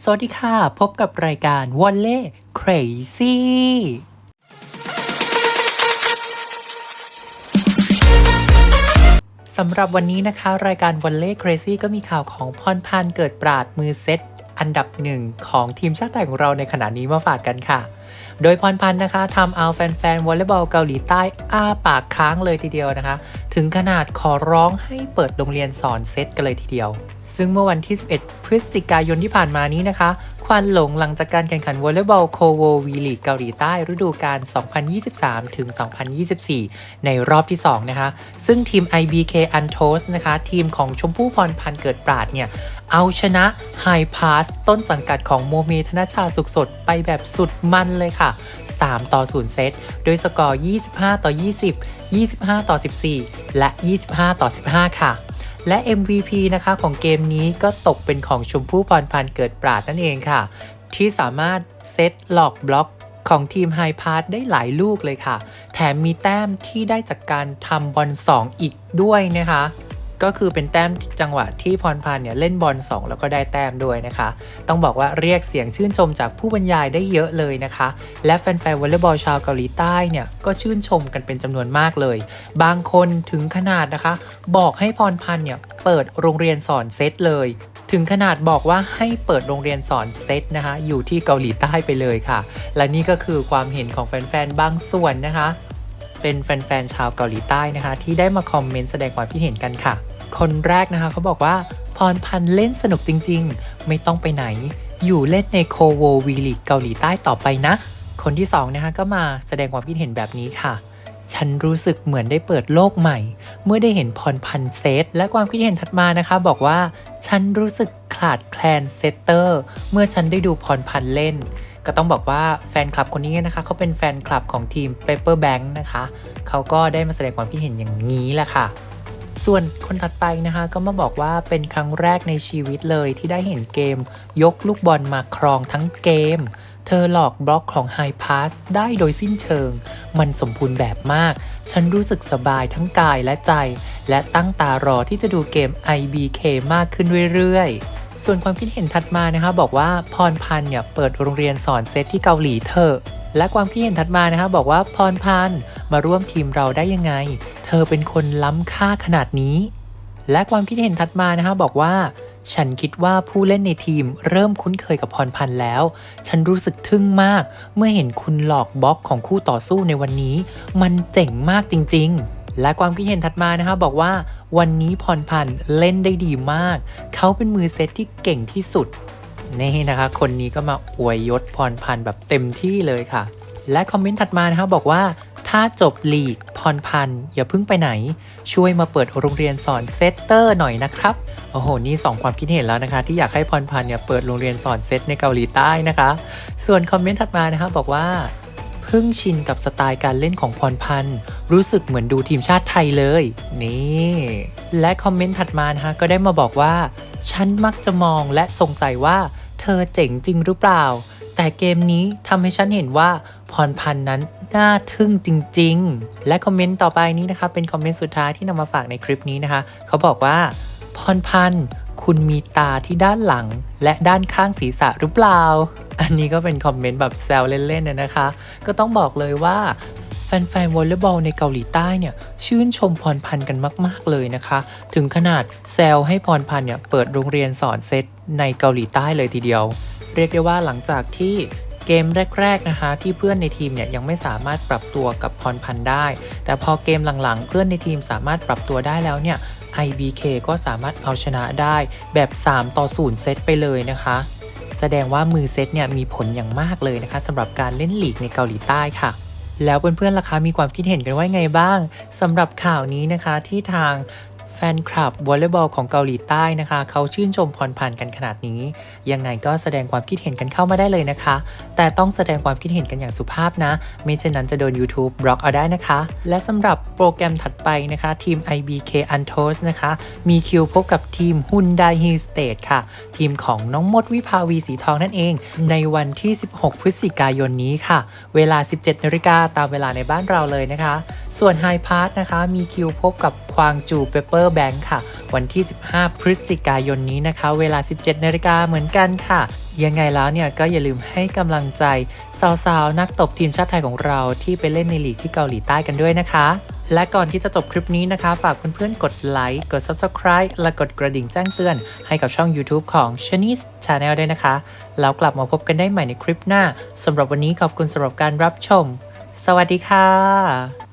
สวัสดีค่ะ พบกับรายการวอลเล่ Crazy สำหรับวันนี้นะคะ รายการวอลเล่ Crazy ก็มีข่าวของพรพันธ์เกิดปราดมือเซตอันดับหนึ่งของทีมชาติไทยของเราในขณะนี้มาฝากกันค่ะ โดยพรพันธ์นะคะทำเอาแฟนๆวอลเลย์บอลเกาหลีใต้อ้าปากค้างเลยทีเดียวนะคะ ถึงขนาดขอร้องให้เปิดโรงเรียนสอนเซตกันเลยทีเดียว ซึ่งเมื่อวันที่ 11 พฤศจิกายนที่ผ่านมานี้นะคะ ควันหลงหลังจากการแข่งขันวอลเลย์บอลโคโววีลีกเกาหลีใต้ฤดูกาล 2023 ถึง 2024 ในรอบที่ 2 นะคะ ซึ่งทีม IBK Antos นะคะ ทีมของชมพู่พรพันธ์เกิดปราดเนี่ย เอาชนะ High Pass ต้นสังกัดของโมเมธนชาสุขสดไปแบบสุดมันเลยค่ะ 3 ต่อ 0 เซต โดยสกอร์ 25 ต่อ 20 25 ต่อ 14 และ 25 ต่อ 15 ค่ะ และ MVP นะคะของเกมนี้ก็ตกเป็นของชมพู่พรพันธ์เกิดปราดนั่นเองค่ะ ที่สามารถเซตหลอกบล็อกของทีมไฮพาร์ได้หลายลูกเลยค่ะ แถมมีแต้มที่ได้จากการทำบอล2อีกด้วยนะคะ ก็คือเป็นแต้มจังหวะที่พรพันธ์เนี่ยเล่นบอล2 แล้วก็ได้แต้มด้วยนะคะ ต้องบอกว่าเรียกเสียงชื่นชมจากผู้บรรยายได้เยอะเลยนะคะ และแฟนๆวอลเลย์บอลชาวเกาหลีใต้เนี่ยก็ชื่นชมกันเป็นจำนวนมากเลย บางคนถึงขนาดนะคะ บอกให้พรพันธ์เนี่ยเปิดโรงเรียนสอนเซตเลยถึงขนาดบอกว่าให้เปิดโรงเรียนสอนเซตนะคะอยู่ที่เกาหลีใต้ไปเลยค่ะ และนี่ก็คือความเห็นของแฟนๆบางส่วนนะคะ เป็นแฟนๆชาวเกาหลีใต้นะคะ ที่ได้มาคอมเมนต์แสดงความคิดเห็นกันค่ะ คนแรกนะคะเขาบอกว่าพรพันธ์เล่นสนุกจริง ๆ ไม่ต้องไปไหน อยู่เล่นในโคโววีลีกเกาหลีใต้ต่อไปนะ คนที่สองนะคะก็มาแสดงความคิดเห็นแบบนี้ค่ะ ฉันรู้สึกเหมือนได้เปิดโลกใหม่ เมื่อได้เห็นพรพันธ์เซตและความคิดเห็นถัดมานะคะ บอกว่า ฉันรู้สึกขาดแคลนเซตเตอร์เมื่อฉันได้ดูพรพันธ์เล่นก็ต้องบอกว่าแฟนคลับคนนี้นะคะเขาเป็นแฟนคลับของทีม Paper Bank นะคะเขาก็ได้มาแสดงความคิดเห็นอย่างนี้แหละค่ะ ส่วนคนถัดไปนะคะก็มาบอกว่าเป็นครั้งแรกในชีวิตเลยที่ได้เห็นเกม ยกลูกบอลมาครองทั้งเกม เธอหลอกบล็อกของ High Pass ได้โดยสิ้นเชิง มันสมบูรณ์แบบมาก ฉันรู้สึกสบายทั้งกายและใจ และตั้งตารอที่จะดูเกม IBK มากขึ้นเรื่อยๆส่วนความคิดเห็นถัดมานะคะบอกว่าพรพันธ์เนี่ยเปิดโรงเรียนสอนเซตที่เกาหลีเถอะและความคิดเห็นถัดมานะคะบอกว่าพรพันธ์มาร่วมทีมเราได้ยังไง อเป็นคนล้ำค่าขนาดนี้ และความคิดเห็นถัดมานะคะบอกว่า ฉันคิดว่าผู้เล่นในทีมเริ่มคุ้นเคยกับพรพันธ์แล้ว ฉันรู้สึกทึ่งมาก เมื่อเห็นคุณหลอกบล็อกของคู่ต่อสู้ในวันนี้ มันเจ๋งมากจริง ๆและความคิดเห็นถัดมานะคะบอกว่า วันนี้พรพันธ์เล่นได้ดีมาก เขาเป็นมือเซตที่เก่งที่สุด นี่นะคะ คนนี้ก็มาอวยยศพรพันธ์แบบเต็มที่เลยค่ะ และคอมเมนต์ถัดมานะคะบอกว่า ถ้าจบลีก รพันธ์อย่าเพิ่งไปไหน ช่วยมาเปิดโรงเรียนสอนเซตเตอร์หน่อยนะครับโอ้โหนี่ 2 ความคิดเห็นแล้วนะคะ ที่อยากให้พรพันธ์เนี่ยเปิดโรงเรียนสอนเซตในเกาหลีใต้นะคะ ส่วนคอมเมนต์ถัดมานะคะบอกว่าเพิ่งชินกับสไตล์การเล่นของพรพันธ์รู้สึกเหมือนดูทีมชาติไทยเลย นี่ และคอมเมนต์ถัดมานะคะก็ได้มาบอกว่า ฉันมักจะมองและสงสัยว่า เธอเจ๋งจริงหรือเปล่า แต่เกมนี้ทำให้ฉันเห็นว่าพรพันธ์นั้น น่าทึ่งจริง ๆ และคอมเมนต์ต่อไปนี้นะคะเป็นคอมเมนต์สุดท้ายที่นำมาฝากในคลิปนี้นะคะ เขาบอกว่า พรพันธ์คุณมีตาที่ด้านหลัง และด้านข้างศีรษะหรือเปล่า อันนี้ก็เป็นคอมเมนต์แบบแซวเล่นๆนะนะคะ ก็ต้องบอกเลยว่าแฟนๆวอลเลย์บอลในเกาหลีใต้เนี่ยชื่นชมพรพันธ์กันมาก ๆ เลยนะคะ ถึงขนาดแซวให้พรพันธ์เนี่ยเปิดโรงเรียนสอนเซตในเกาหลีใต้เลยทีเดียว เรียกได้ว่าหลังจากที่ กมแรก ๆนะคะ ที่เพื่อนในทีมเนี่ยยังไม่สามารถปรับตัวกับพรพันธ์ได้ แต่พอเกมหลังๆ เพื่อนในทีมสามารถปรับตัวได้แล้วเนี่ย IBK ก็สามารถเอาชนะได้แบบ 3 ต่อ 0 เซตไปเลยนะคะ แสดงว่ามือเซตเนี่ยมีผลอย่างมากเลยนะคะสำหรับการเล่นลีกในเกาหลีใต้ค่ะแล้วเพื่อนๆล่ะคะมีความคิดเห็นกันว่าไงบ้างสำหรับข่าวนี้นะคะที่ทาง ฟนคลับวอลเลย์บอลของเกาหลีใต้นะคะ เขาชื่นชมพรพันธ์กันขนาดนี้ ยังไงก็แสดงความคิดเห็นกันเข้ามาได้เลยนะคะ แต่ต้องแสดงความคิดเห็นกันอย่างสุภาพนะไม่เช่นนั้นจะโดน YouTube บล็อกเอาได้นะคะ และสำหรับโปรแกรมถัดไปนะคะ ทีม IBK Antos นะคะ มีคิวพบกับทีม Hyundai Hill State ค่ะ ทีมของน้องมดวิภาวีสีทองนั่นเอง ในวันที่ 16 พฤศจิกายนนี้ค่ะ เวลา 17นาฬิกาตามเวลาในบ้านเราเลยนะคะ ส่วน High Pass นะคะ มีคิวพบกับควางจูเปเปอร์แบงค์ค่ะ วันที่ 15 พฤศจิกายนนี้นะคะ เวลา 17นาฬิกาเหมือนกันค่ะ ยังไงแล้วเนี่ยก็อย่าลืมให้กำลังใจสาวๆ นักตบทีมชาติไทยของเราที่ไปเล่นในลีกที่เกาหลีใต้กันด้วยนะคะ และก่อนที่จะจบคลิปนี้นะคะ ฝากเพื่อนๆ กดไลค์ กด Subscribe และกดกระดิ่งแจ้งเตือน ให้กับช่อง YouTube ของ Chinese Channel ด้วยนะคะ แล้วกลับมาพบกันได้ใหม่ในคลิปหน้าสำหรับวันนี้ขอบคุณสำหรับการรับชม สวัสดีค่ะ